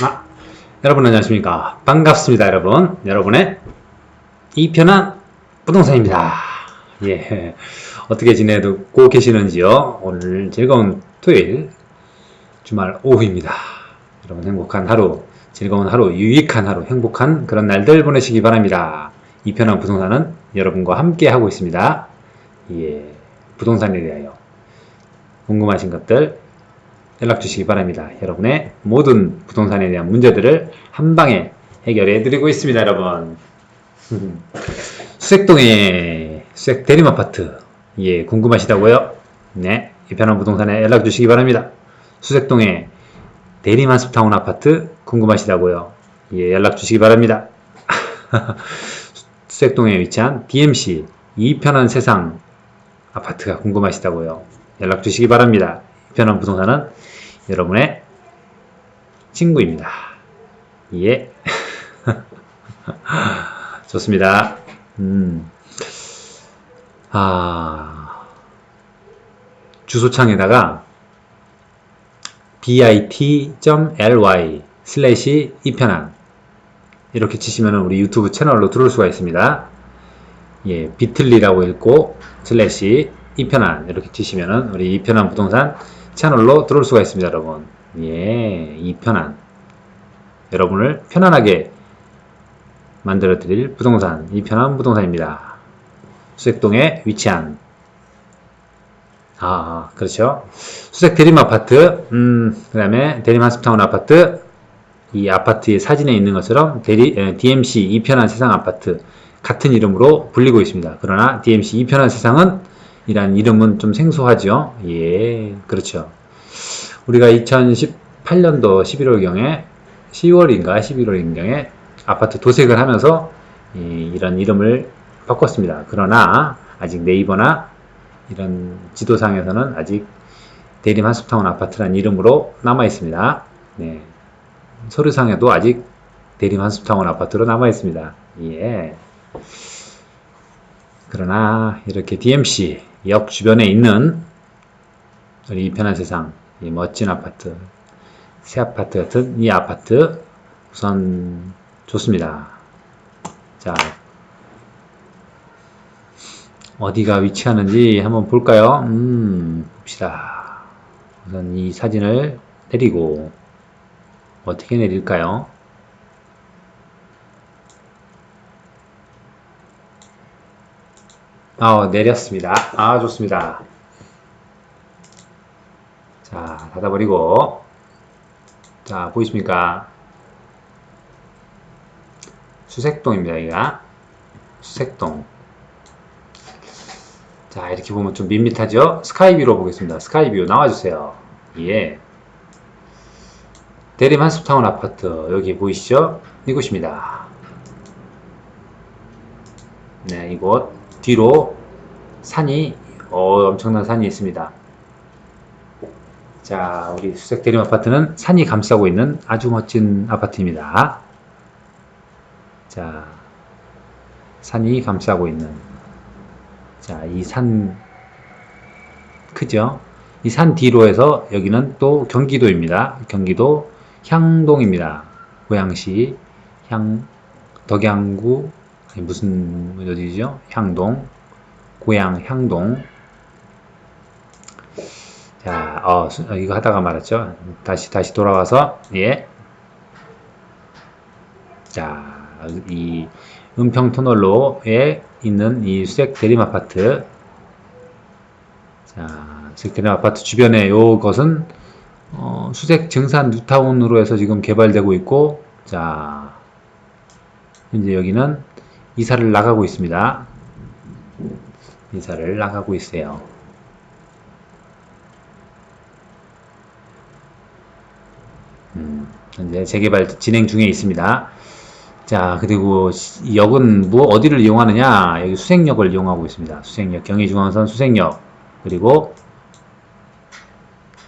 아, 여러분 안녕하십니까. 반갑습니다, 여러분. 여러분의 이편한 부동산입니다. 예. 어떻게 지내고 계시는지요? 오늘 즐거운 토요일, 주말 오후입니다. 여러분 행복한 하루, 즐거운 하루, 유익한 하루, 행복한 그런 날들 보내시기 바랍니다. 이편한 부동산은 여러분과 함께 하고 있습니다. 예. 부동산에 대하여 궁금하신 것들 연락 주시기 바랍니다. 여러분의 모든 부동산에 대한 문제들을 한 방에 해결해 드리고 있습니다, 여러분. 수색동의 수색 대림 아파트. 예, 궁금하시다고요? 네, 이편한 부동산에 연락 주시기 바랍니다. 수색동의 대림 한숲타운 아파트 궁금하시다고요? 예, 연락 주시기 바랍니다. 수색동에 위치한 DMC 이편한 세상 아파트가 궁금하시다고요? 연락 주시기 바랍니다. 이편한 부동산은 여러분의 친구입니다. 예. 좋습니다. 음. 아. 주소창에다가 bit.ly 슬래시 이편한 이렇게 치시면 우리 유튜브 채널로 들어올 수가 있습니다. 예, 비틀리라고 읽고 슬래시 이편한 이렇게 치시면은 우리 이편한 부동산 채널로 들어올 수가 있습니다, 여러분. 예, 이편한 여러분을 편안하게 만들어 드릴 부동산 이 편한 부동산입니다. 수색동에 위치한 아, 그렇죠. 수색 대림 아파트, 음, 그 다음에 대림 한스타운 아파트, 이 아파트의 사진에 있는 것처럼 대리, 에, DMC 이편한 세상 아파트 같은 이름으로 불리고 있습니다. 그러나 DMC 이편한 세상은 이란 이름은 좀 생소하죠. 예, 그렇죠. 우리가 2018년도 11월경에 10월인가 11월인경에 아파트 도색을 하면서 이, 이런 이름을 바꿨습니다. 그러나 아직 네이버나 이런 지도상에서는 아직 대림 한숲타운 아파트라는 이름으로 남아 있습니다. 네. 서류상에도 아직 대림 한숲타운 아파트로 남아 있습니다. 예. 그러나 이렇게 DMC 역 주변에 있는 우리 이 편한 세상 이 멋진 아파트 새 아파트 같은 이 아파트 우선 좋습니다. 자 어디가 위치하는지 한번 볼까요? 음 봅시다. 우선 이 사진을 내리고 어떻게 내릴까요? 아, 내렸습니다. 아, 좋습니다. 자, 닫아버리고. 자, 보이십니까? 수색동입니다, 여기가. 수색동. 자, 이렇게 보면 좀 밋밋하죠? 스카이뷰로 보겠습니다. 스카이뷰 나와주세요. 예. 대림 한숲타운 아파트, 여기 보이시죠? 이곳입니다. 네, 이곳. 뒤로 산이 어, 엄청난 산이 있습니다. 자, 우리 수색 대림 아파트는 산이 감싸고 있는 아주 멋진 아파트입니다. 자, 산이 감싸고 있는 자, 이 산 크죠? 이 산 뒤로 해서 여기는 또 경기도입니다. 경기도 향동입니다. 고양시 향 덕양구 무슨 어디죠? 향동, 고향 향동. 자, 어, 수- 어, 이거 하다가 말았죠. 다시 다시 돌아와서 예. 자, 이 은평 터널로에 있는 이 수색 대림 아파트. 자, 수색 대림 아파트 주변에 요것은 어, 수색 증산 뉴타운으로 해서 지금 개발되고 있고, 자, 현재 여기는 이사를 나가고 있습니다. 이사를 나가고 있어요. 음, 현재 재개발 진행 중에 있습니다. 자, 그리고 이 역은 뭐 어디를 이용하느냐? 여기 수색역을 이용하고 있습니다. 수색역, 경의중앙선 수색역, 그리고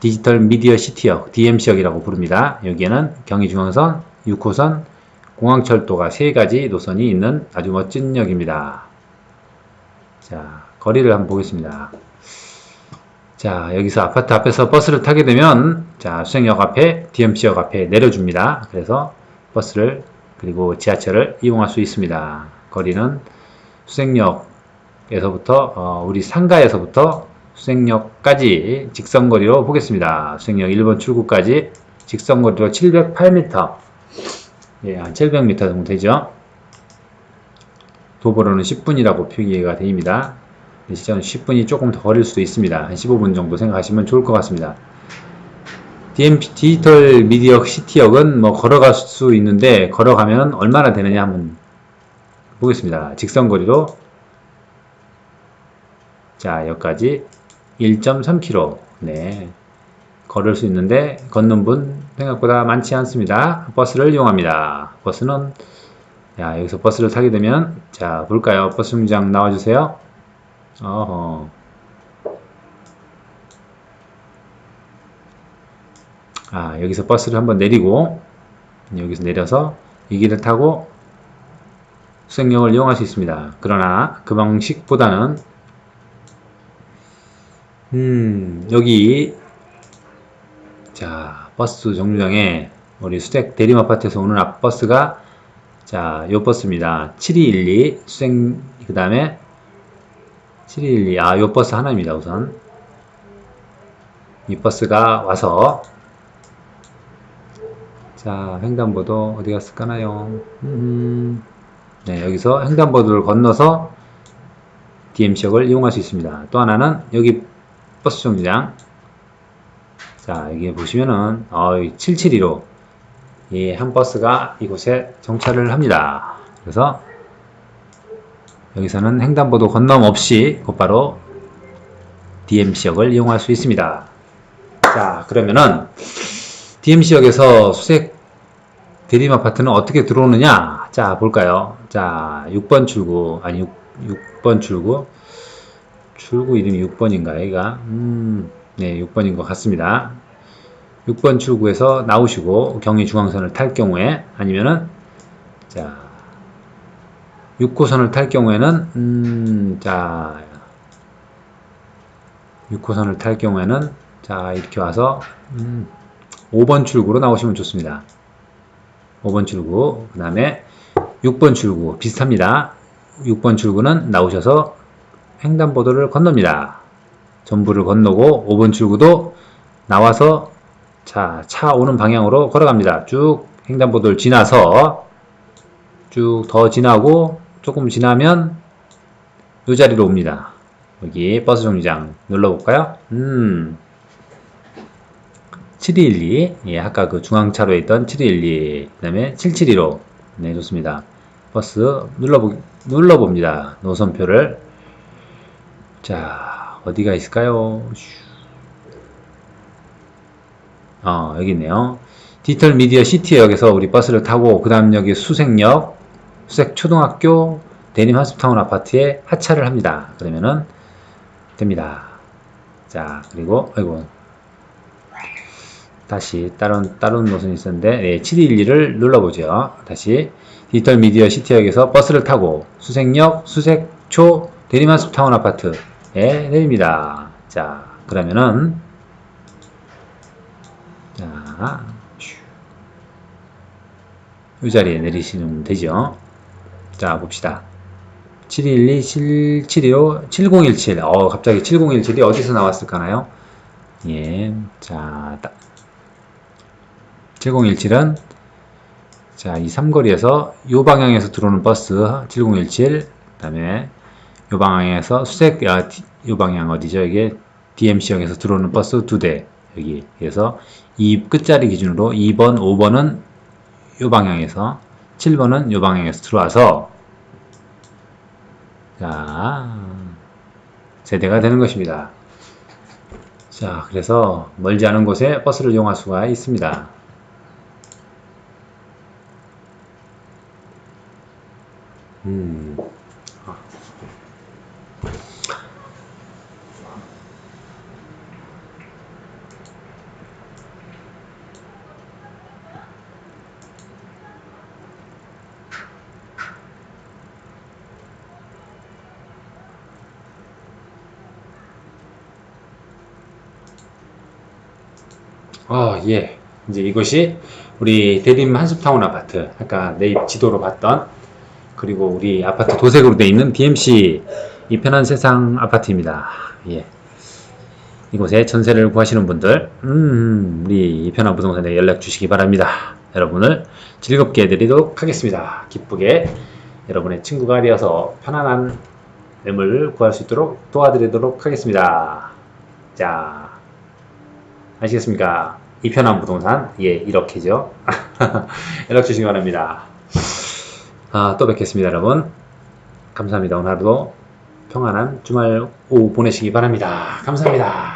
디지털 미디어 시티역, DMC역이라고 부릅니다. 여기에는 경의중앙선, 6호선, 공항철도가 세 가지 노선이 있는 아주 멋진 역입니다. 자, 거리를 한번 보겠습니다. 자, 여기서 아파트 앞에서 버스를 타게 되면, 자, 수색역 앞에, DMC역 앞에 내려줍니다. 그래서 버스를, 그리고 지하철을 이용할 수 있습니다. 거리는 수색역에서부터, 어, 우리 상가에서부터 수색역까지 직선거리로 보겠습니다. 수색역 1번 출구까지 직선거리로 708m. 예, 한 700m 정도 되죠. 도보로는 10분이라고 표기가 됩니다. 시장은 10분이 조금 더 걸릴 수도 있습니다. 한 15분 정도 생각하시면 좋을 것 같습니다. DM 디지털 미디어 시티역은 뭐 걸어갈 수 있는데 걸어가면 얼마나 되느냐 한번 보겠습니다. 직선거리로 자 여기까지 1.3km 네 걸을 수 있는데 걷는 분 생각보다 많지 않습니다. 버스를 이용합니다. 버스는 야 여기서 버스를 타게 되면 자 볼까요? 버스 정장 나와주세요. 어허. 아, 여기서 버스를 한번 내리고, 여기서 내려서 이 길을 타고 수행역을 이용할 수 있습니다. 그러나 그 방식보다는, 음, 여기, 자, 버스 정류장에 우리 수색 대림 아파트에서 오는 앞 버스가, 자, 요 버스입니다. 7212 수생, 그 다음에 7212, 아, 요 버스 하나입니다, 우선. 이 버스가 와서, 자, 횡단보도 어디 갔을까나요? 음, 네, 여기서 횡단보도를 건너서 DMC역을 이용할 수 있습니다. 또 하나는 여기 버스 정류장. 자, 여기 보시면은, 어, 772로 이 한 버스가 이곳에 정차를 합니다. 그래서 여기서는 횡단보도 건너 없이 곧바로 DMC역을 이용할 수 있습니다. 자, 그러면은 DMC역에서 수색 대림 아파트는 어떻게 들어오느냐? 자, 볼까요? 자, 6번 출구, 아니, 6, 번 출구. 출구 이름이 6번인가, 얘가? 음, 네, 6번인 것 같습니다. 6번 출구에서 나오시고 경의 중앙선을 탈 경우에 아니면은 자 6호선을 탈 경우에는 음, 자 6호선을 탈 경우에는 자 이렇게 와서 음, 5번 출구로 나오시면 좋습니다. 5번 출구 그 다음에 6번 출구 비슷합니다. 6번 출구는 나오셔서 횡단보도를 건넙니다. 전부를 건너고 5번 출구도 나와서 자, 차 오는 방향으로 걸어갑니다. 쭉 횡단보도를 지나서 쭉 더 지나고 조금 지나면 이 자리로 옵니다. 여기 버스 정류장 눌러볼까요? 음. 7212. 예, 아까 그 중앙차로에 있던 7212. 그 다음에 772로. 네, 좋습니다. 버스 눌러보, 눌러 봅니다. 노선표를. 자, 어디가 있을까요? 어, 여기 있네요. 디지털 미디어 시티역에서 우리 버스를 타고 그 다음 여기 수색역, 수색 초등학교, 대림 한숲타운 아파트에 하차를 합니다. 그러면은 됩니다. 자, 그리고 아이고 다시 다른 다른 노선이 있었는데 네, 711을 눌러보죠. 다시 디지털 미디어 시티역에서 버스를 타고 수색역, 수색초, 대림 한숲타운 아파트 에 내립니다. 자, 그러면은 자, 이 자리에 내리시면 되죠. 자, 봅시다. 712, 725, 7017. 어, 갑자기 7017이 어디서 나왔을까나요? 예, 자, 7017은 자, 이 삼거리에서 이 방향에서 들어오는 버스 7017, 그 다음에 이 방향에서 수색, 아, 이 방향 어디죠? 이게 DMC역에서 들어오는 버스 두 대. 여기. 그래서 이 끝자리 기준으로 2번, 5번은 이 방향에서 7번은 이 방향에서 들어와서 자 세대가 되는 것입니다. 자 그래서 멀지 않은 곳에 버스를 이용할 수가 있습니다. 음. 어, 예. 이제 이것이 우리 대림 한숲타운 아파트, 아까 네잎 지도로 봤던, 그리고 우리 아파트 도색으로 되어 있는 DMC 이 편한 세상 아파트입니다. 예. 이곳에 전세를 구하시는 분들, 음, 우리 이 편한 부동산에 연락 주시기 바랍니다. 여러분을 즐겁게 해드리도록 하겠습니다. 기쁘게 여러분의 친구가 되어서 편안한 매물 구할 수 있도록 도와드리도록 하겠습니다. 자, 아시겠습니까? 이편한 부동산, 예, 이렇게죠. 연락 주시기 바랍니다. 아, 또 뵙겠습니다, 여러분. 감사합니다. 오늘 하루도 평안한 주말 오후 보내시기 바랍니다. 감사합니다.